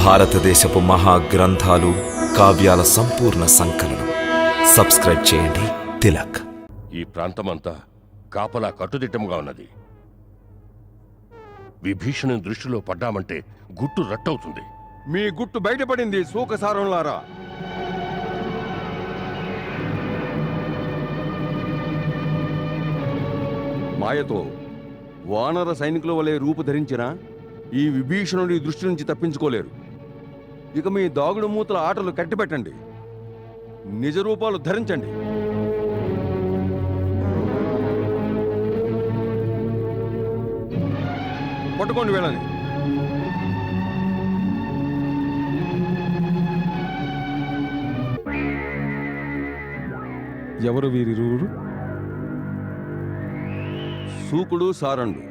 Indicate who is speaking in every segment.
Speaker 1: భారతదేశపు మహా గ్రంథాలు కావ్యాల సంపూర్ణ సంకలనం. సబ్స్క్రైబ్ చేయండి. తిలక్.
Speaker 2: ఈ ప్రాంతమంతా కాపలా కట్టుదిట్టంగా ఉన్నది. విభీషణుని దృష్టిలో పడ్డామంటే గుట్టు రట్టవుతుంది.
Speaker 3: మీ గుట్టు బయటపడింది సూకసారంలారా మాయతో వానర సైనికుల వలె రూపు ధరించిన ఈ విభీషణుడి దృష్టి నుంచి తప్పించుకోలేరు. ఇక మీ దాగుడు మూతల ఆటలు కట్టిపెట్టండి. నిజ రూపాలు ధరించండి. పట్టుకోండి వీళ్ళని.
Speaker 4: ఎవరు వీరిరువురు
Speaker 3: సూకుడు సారండు.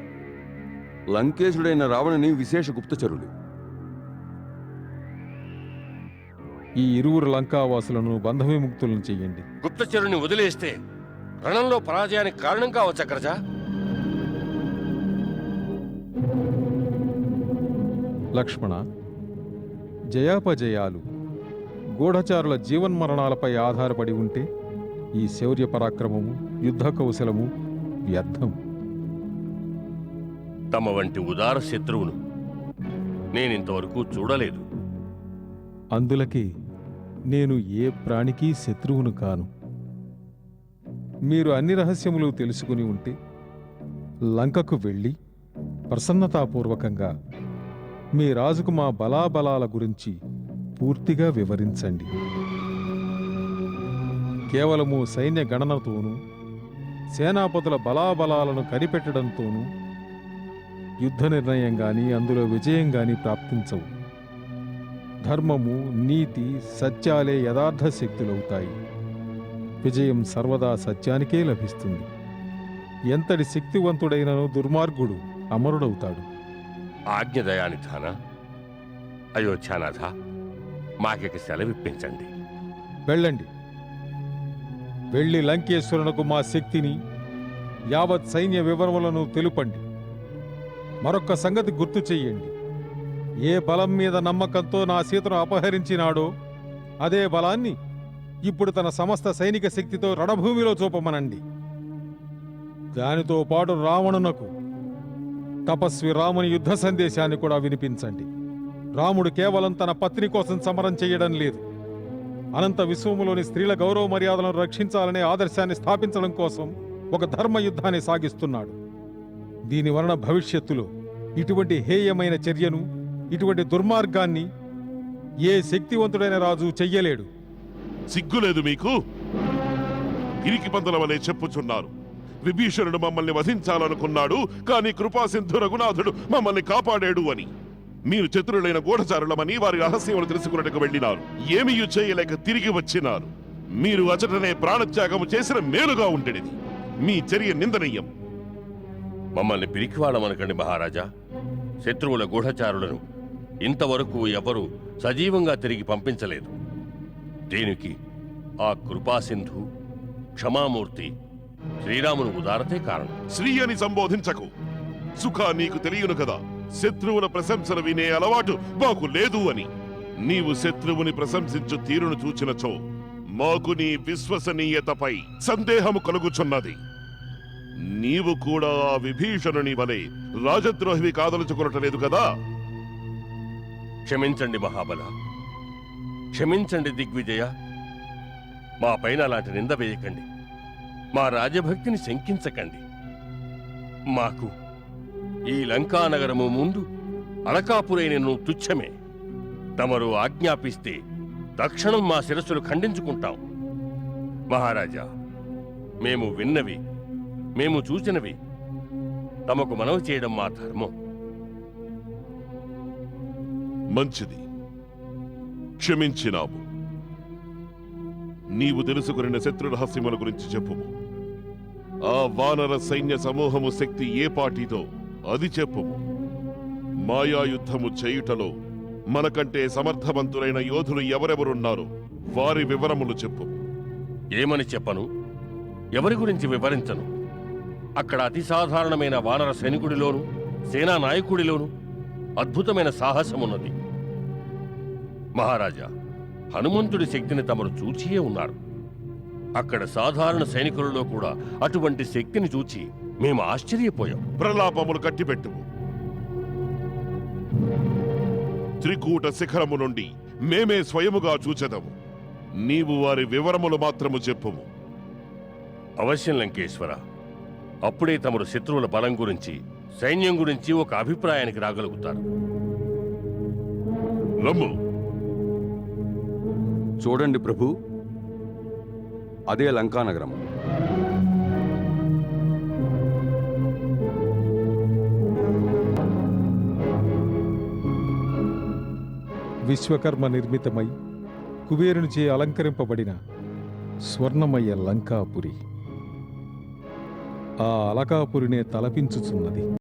Speaker 3: లంకేశుడైన రావణుని విశేష గుప్తచరులు.
Speaker 4: ఈ ఇరువురు లంకావాసులను బంధవిముక్తులను చెయ్యండి
Speaker 2: గుప్తచరుని వదిలేస్తే రణంలో పరాజయానికి కారణం కావచ్చు అగ్రజ
Speaker 4: లక్ష్మణ జయాపజయాలు గూఢచారుల జీవన్మరణాలపై ఆధారపడి ఉంటే ఈ శౌర్య పరాక్రమము యుద్ధ కౌశలము వ్యర్థం.
Speaker 2: తమ వంటి ఉదార శత్రువును నేనింతవరకు చూడలేదు.
Speaker 4: అందులకి నేను ఏ ప్రాణికి శత్రువును కాను. మీరు అన్ని రహస్యములు తెలుసుకుని ఉంటే లంకకు వెళ్ళి ప్రసన్నతాపూర్వకంగా మీ రాజుకు మా బలాబలాల గురించి పూర్తిగా వివరించండి. కేవలము సైన్య గణనతోనూ సేనాపతుల బలాబలాలను కనిపెట్టడంతోనూ యుద్ధ నిర్ణయం కానీ అందులో విజయం కానీ ప్రాప్తించవు. ధర్మము నీతి సత్యాలే యథార్థ శక్తులవుతాయి. విజయం సర్వదా సత్యానికే లభిస్తుంది. ఎంతటి శక్తివంతుడైనను దుర్మార్గుడు అమరుడవుతాడు.
Speaker 2: ఆజ్ఞదయానిధాన అయోధ్యానాథ మాకిక సెలవిప్పించండి.
Speaker 4: వెళ్ళండి. వెళ్ళి లంకేశ్వరునకు మా శక్తిని యావత్ సైన్య వివరములను తెలుపండి. మరొక్క సంగతి గుర్తు చెయ్యండి. ఏ బలం మీద నమ్మకంతో నా సీతను అపహరించినాడో అదే బలాన్ని ఇప్పుడు తన సమస్త సైనిక శక్తితో రణభూమిలో చూపమనండి. దానితో పాటు రావణునకు తపస్వి రాముని యుద్ధ సందేశాన్ని కూడా వినిపించండి. రాముడు కేవలం తన పత్ని కోసం సమరం చేయడం లేదు. అనంత విశ్వములోని స్త్రీల గౌరవ మర్యాదలను రక్షించాలనే ఆదర్శాన్ని స్థాపించడం కోసం ఒక ధర్మ యుద్ధాన్ని సాగిస్తున్నాడు. దీని వలన భవిష్యత్తులో ఇటువంటి హేయమైన చర్యను ఇటువంటి దుర్మార్గాన్ని ఏ శక్తివంతుడైన రాజు చెయ్యలేడు.
Speaker 5: సిగ్గులేదు మీకు? ఇరికి పందుల వలె చెప్పుచున్నారు. విభీషణుడు మమ్మల్ని వధించాలనుకున్నాడు కానీ కృపాసింధు రఘునాథుడు మమ్మల్ని కాపాడాడు అని. మీరు చతురులైన గూఢచారులమని వారి రహస్యములు తెలుసుకున్నట్టుకు వెళ్ళినారు. ఏమీయు చేయలేక తిరిగి వచ్చినారు. మీరు అచటనే ప్రాణత్యాగము చేసిన మేలుగా ఉండేది మీ చర్య నిందనీయం.
Speaker 2: మమ్మల్ని పిరికివాడమనకండి మహారాజా. శత్రువుల గూఢచారులను ఇంతవరకు ఎవరూ సజీవంగా తిరిగి పంపించలేదు. దీనికి ఆ కృపాసింధు క్షమామూర్తి శ్రీరామును ఉదారతే కారణం.
Speaker 5: శ్రీ అని సంబోధించకు. సుఖ నీకు తెలియను కదా. శత్రువుల ప్రశంసలు వినే అలవాటు మాకు లేదు అని. నీవు శత్రువుని ప్రశంసించు తీరును చూచినచో మాకు నీ విశ్వసనీయతపై సందేహము కలుగుచున్నది. నీవు కూడా ఆ విభీషణుని వలె రాజద్రోహివి కాదలుచుకునటలేదు కదా?
Speaker 2: క్షమించండి మహాబల. క్షమించండి దిగ్విజయ. మా పైన అలాంటి నింద వేయకండి. మా రాజభక్తిని శంకించకండి. మాకు ఈ లంకానగరము ముందు అలకాపురైనను తుచ్చమే. తమరు ఆజ్ఞాపిస్తే తక్షణం మా శిరస్సులు ఖండించుకుంటాం. మహారాజా మేము విన్నవి మేము చూసినవి. తమకు మనవి చేయడం మా ధర్మం.
Speaker 5: మంచిది. క్షమించినాము నీవు తెలుసుకున్న శత్రురహస్యముల గురించి చెప్పుము. ఆ వానర సైన్య సమూహము శక్తి ఏ పాటితో అది చెప్పుము. మాయాయుద్ధము చేయుటలో మనకంటే సమర్థవంతులైన యోధులు ఎవరెవరున్నారో వారి వివరములు చెప్పు
Speaker 2: ఏమని చెప్పను? ఎవరి గురించి వివరించను? అక్కడ అతి సాధారణమైన వానర సైనికుడిలోను సేనా నాయకుడిలోను అద్భుతమైన సాహసమున్నది. మహారాజా హనుమంతుడి శక్తిని తమరు చూచియే ఉన్నారు. అక్కడ సాధారణ సైనికులలో కూడా అటువంటి శక్తిని చూచి మేము ఆశ్చర్యపోయాం.
Speaker 5: ప్రలాపములు కట్టిపెట్టుము. త్రికూట శిఖరము నుండి మేమే స్వయముగా చూచెదము. నీవు వారి వివరములు మాత్రము చెప్పుము.
Speaker 2: అవశ్యం లంకేశ్వర అప్పుడే తమరు శత్రువుల బలం గురించి సైన్యం గురించి ఒక అభిప్రాయానికి రాగలుగుతారు.
Speaker 5: రమ్ము.
Speaker 3: చూడండి ప్రభు అదే లంకానగరం.
Speaker 4: విశ్వకర్మ నిర్మితమై కుబేరునిచే అలంకరింపబడిన స్వర్ణమయ లంకాపురి. ఆ అలకాపురినే తలపించుచున్నది.